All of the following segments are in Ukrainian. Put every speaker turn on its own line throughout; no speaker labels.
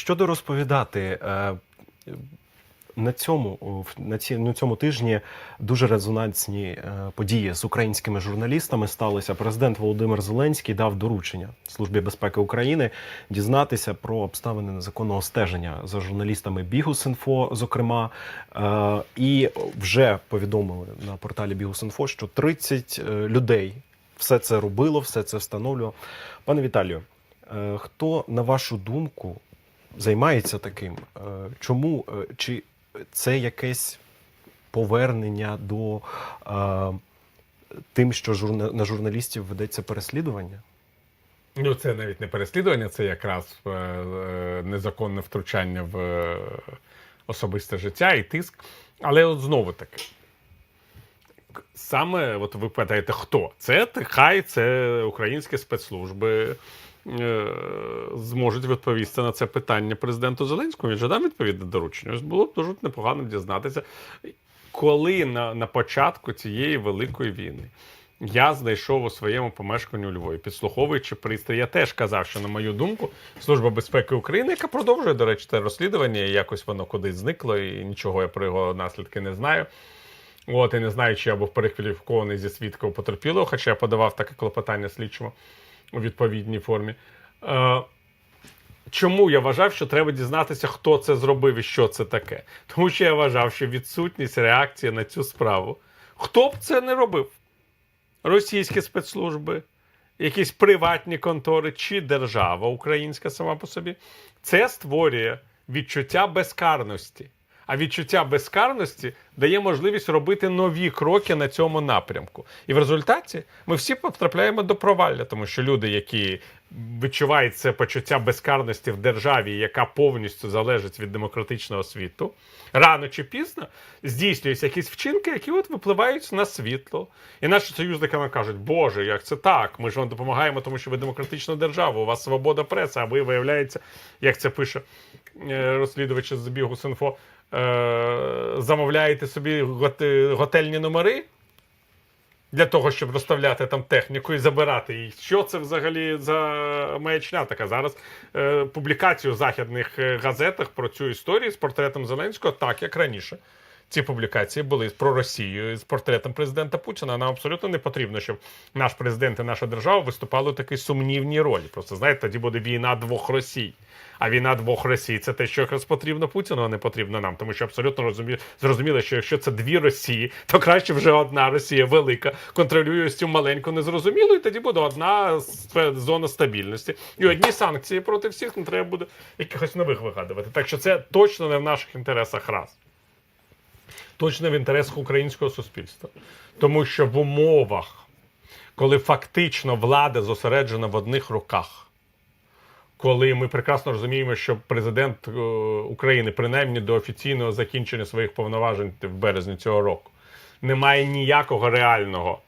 щодо розповідати. е, На цьому на, ці, на цьому тижні дуже резонансні е, події з українськими журналістами сталися. Президент Володимир Зеленський дав доручення Службі безпеки України дізнатися про обставини незаконного стеження за журналістами Бігус.Інфо, зокрема, е, і вже повідомили на порталі Бігус.Інфо, що 30 е, людей все це робило, все це встановлювало. Пане Віталію, хто на вашу думку займається таким? Е, Чому е, чи це якесь повернення до е, тим, що на журналістів ведеться переслідування?
Ну, це навіть не переслідування, це якраз незаконне втручання в особисте життя і тиск. Але от знову таки, саме, от ви питаєте, хто? Це хай це українські спецслужби зможуть відповісти на це питання президенту Зеленському. Він же дав відповідне доручення. Ось було б дуже непогано дізнатися, коли на, на початку цієї великої війни. Я знайшов у своєму помешканні у Львові, підслуховуючи пристрій. Я теж казав, що на мою думку, Служба безпеки України, яка продовжує, до речі, те розслідування, і якось воно кудись зникло, і нічого я про його наслідки не знаю. От, і не знаю, чи я був перекваліфікований зі свідка потерпілого, хоча я подавав таке клопотання слідчому у відповідній формі. Е, Чому я вважав, що треба дізнатися, хто це зробив і що це таке? Тому що я вважав, що відсутність реакції на цю справу. Хто б це не робив? Російські спецслужби, якісь приватні контори чи держава українська сама по собі, це створює відчуття безкарності. А відчуття безкарності дає можливість робити нові кроки на цьому напрямку. І в результаті ми всі потрапляємо до провалля, тому що люди, які відчувають це почуття безкарності в державі, яка повністю залежить від демократичного світу, рано чи пізно здійснюються якісь вчинки, які от випливають на світло. І наші союзники нам кажуть, Боже, як це так? Ми ж вам допомагаємо, тому що ви демократична держава, у вас свобода преси, а ви виявляється, як це пише е, розслідувачі з бігу Синфо, замовляєте собі готельні номери для того, щоб розставляти там техніку і забирати її. Що це взагалі за маячня така? Зараз е, публікацію в західних е, газетах про цю історію з портретом Зеленського, так як раніше. Ці публікації були про Росію з портретом президента Путіна. Нам абсолютно не потрібно, щоб наш президент і наша держава виступали у такій сумнівній ролі. Просто знаєте, тоді буде війна двох Росій. А війна двох Росій це те, що якраз потрібно Путіну, а не потрібно нам. Тому що абсолютно розумі... зрозуміло, що якщо це дві Росії, то краще вже одна Росія велика контролює ось цю маленьку незрозумілу, і тоді буде одна зона стабільності. І одні санкції проти всіх не треба буде якихось нових вигадувати. Так що це точно не в наших інтересах раз. Точно в інтересах українського суспільства. Тому що в умовах, коли фактично влада зосереджена в одних руках, коли ми прекрасно розуміємо, що президент е, України, принаймні до офіційного закінчення своїх повноважень в березні цього року, не має ніякого реального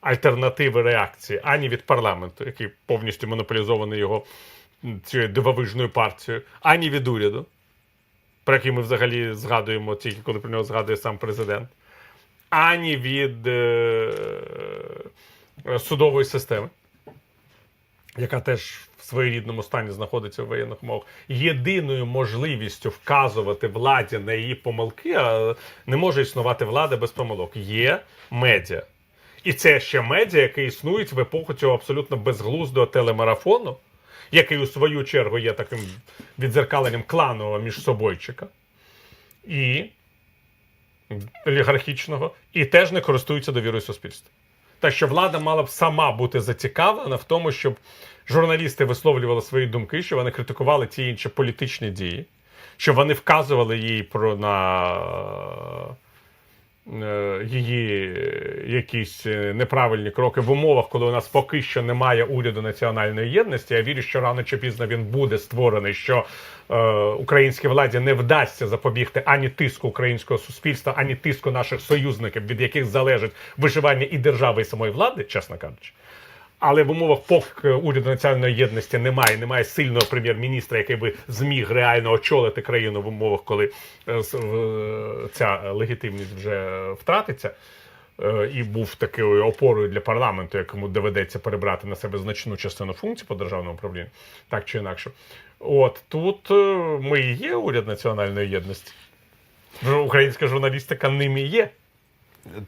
альтернативи реакції ані від парламенту, який повністю монополізований його цією дивовижною партією, ані від уряду, про який ми взагалі згадуємо тільки коли про нього згадує сам президент, ані від е, е, судової системи яка теж в своєрідному стані знаходиться в воєнних умовах, єдиною можливістю вказувати владі на її помилки, а не може існувати влада без помилок. Є медіа. І це ще медіа, які існують в епоху цього абсолютно безглуздого телемарафону, який у свою чергу є таким відзеркаленням кланового між собойчика. І олігархічного, і теж не користуються довірою суспільства. Та що влада мала б сама бути зацікавлена в тому, щоб журналісти висловлювали свої думки, що вони критикували ті інші політичні дії, щоб вони вказували їй про на її якісь е, неправильні кроки в умовах, коли у нас поки що немає уряду національної єдності. Я вірю, що рано чи пізно він буде створений, що е, українській владі не вдасться запобігти ані тиску українського суспільства, ані тиску наших союзників, від яких залежить виживання і держави, і самої влади, чесно кажучи. Але в умовах, поки уряду національної єдності немає, немає сильного прем'єр-міністра, який би зміг реально очолити країну в умовах, коли е, ця легітимність вже втратиться. е, і був такою опорою для парламенту, якому доведеться перебрати на себе значну частину функцій по державному управлінню, так чи інакше. От тут е, ми і є уряд національної єдності. Українська журналістика ними є.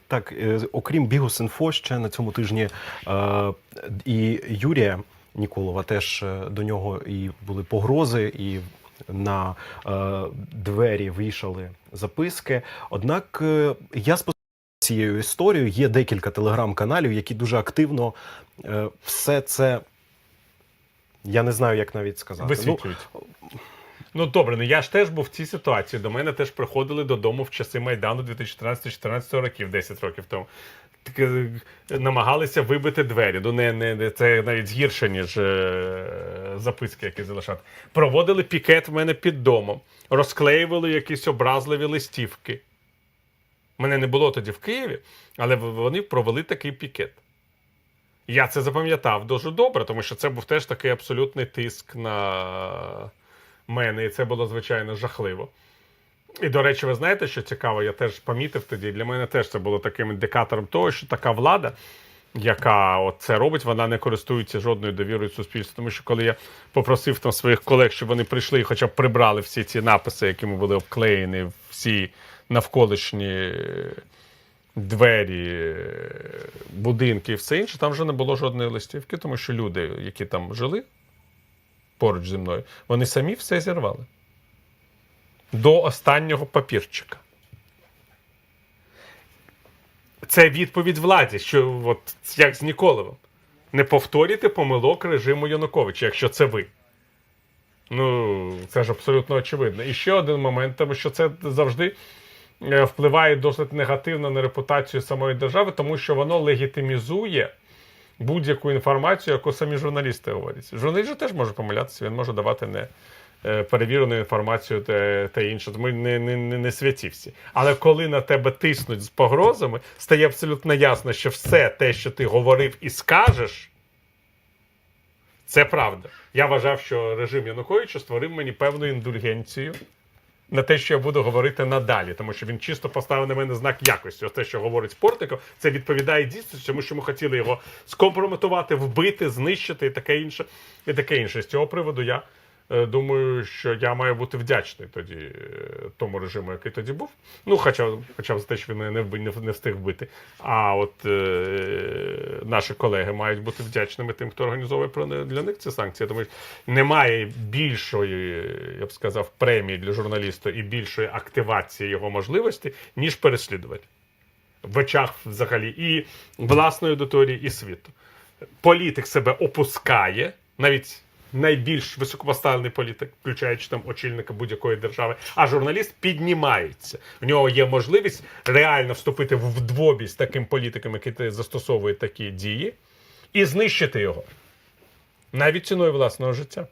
Так, е, окрім Бігус.Інфо, ще на цьому тижні е, і Юрія Ніколова теж е, до нього і були погрози, і на двері вішали записки. Однак я спостерігаю цією історією. Є декілька телеграм-каналів, які дуже активно все це. Я не знаю, як навіть сказати. Ну,
Висвітлюють. Ну добре, ну я ж теж був в цій ситуації. До мене теж приходили додому в часи Майдану 2013-2014 років, 10 років тому. Е, намагалися вибити двері. Ну, не, не, це навіть гірше, ніж е, записки, які залишати. Проводили пікет в мене під домом, розклеювали якісь образливі листівки. Мене не було тоді в Києві, але вони провели такий пікет. Я це запам'ятав дуже добре, тому що це був теж такий абсолютний тиск на мене, і це було звичайно жахливо. І, до речі, ви знаєте, що цікаво, я теж помітив тоді. Для мене теж це було таким індикатором того, що така влада, яка от це робить, вона не користується жодною довірою суспільства. Тому що коли я попросив там своїх колег, щоб вони прийшли і хоча б прибрали всі ці написи, якими були обклеєні всі навколишні двері, е, будинки і все інше, там вже не було жодної листівки, тому що люди, які там жили поруч зі мною, вони самі все зірвали. До останнього папірчика. Це відповідь владі, що от як з Ніколовим. Не повторюйте помилок режиму Януковича, якщо це ви. Ну, це ж абсолютно очевидно. І ще один момент, тому що це завжди е, впливає досить негативно на репутацію самої держави, тому що воно легітимізує будь-яку інформацію, яку самі журналісти говорять. Журналіст же теж може помилятися, він може давати не е, перевірену інформацію та, та інше. Не, не, не, не святі всі. Але коли на тебе тиснуть з погрозами, стає абсолютно ясно, що все те, що ти говорив і скажеш, це правда. Я вважав, що режим Януковича створив мені певну індульгенцію на те, що я буду говорити надалі, тому що він чисто поставив на мене знак якості. Ось те, що говорить Спортико, це відповідає дійсності, тому що ми хотіли його скомпрометувати, вбити, знищити і таке інше. І таке інше. З цього приводу я думаю, що я маю бути вдячний тоді е, тому режиму, який тоді був. Ну, хоча, хоча б за те, що він не, не, не встиг вбити. А от е, наші колеги мають бути вдячними тим, хто організовує для них ці санкції. Тому що немає більшої, я б сказав, премії для журналіста і більшої активації його можливості, ніж переслідування. В очах взагалі і власної аудиторії, і світу. Політик себе опускає, навіть найбільш високопоставлений політик, включаючи там очільника будь-якої держави, а журналіст піднімається. У нього є можливість реально вступити в двобій з таким політиком, який застосовує такі дії, і знищити його навіть ціною власного життя.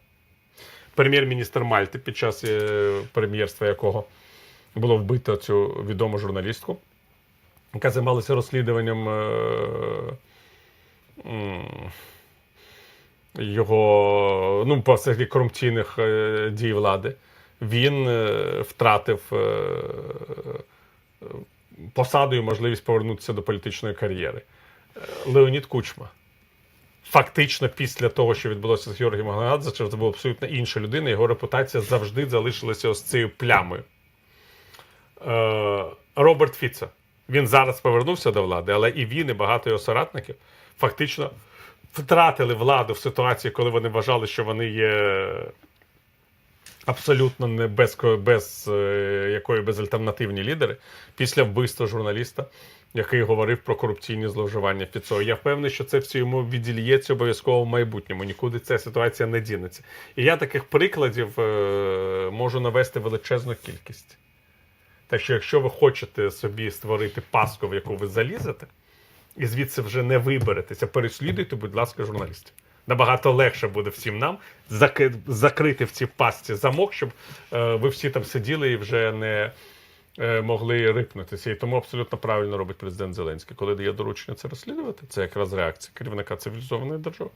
Прем'єр-міністр Мальти, під час е, прем'єрства якого було вбито цю відому журналістку, яка займалася розслідуванням е, його ну, по всіх корупційних е, дій влади. Він е, втратив е, посаду і можливість повернутися до політичної кар'єри. Леонід Кучма. Фактично, після того, що відбулося з Георгієм Магнадзе, це була абсолютно інша людина, його репутація завжди залишилася ось цією плямою. Роберт Фіцо. Він зараз повернувся до влади, але і він, і багато його соратників фактично втратили владу в ситуації, коли вони вважали, що вони є абсолютно не без, без е, якої безальтернативні лідери після вбивства журналіста, який говорив про корупційні зловживання Фіцо. Я впевнений, що це все йому відільється обов'язково в майбутньому. Нікуди ця ситуація не дінеться. І я таких прикладів е, можу навести величезну кількість. Так що, якщо ви хочете собі створити паску, в яку ви залізете, і звідси вже не виберетеся, переслідуйте, будь ласка, журналістів. Набагато легше буде всім нам закрити в цій пастці замок, щоб е, ви всі там сиділи і вже не е, могли рипнутися. І тому абсолютно правильно робить президент Зеленський. Коли дає доручення це розслідувати, це якраз реакція керівника цивілізованої держави.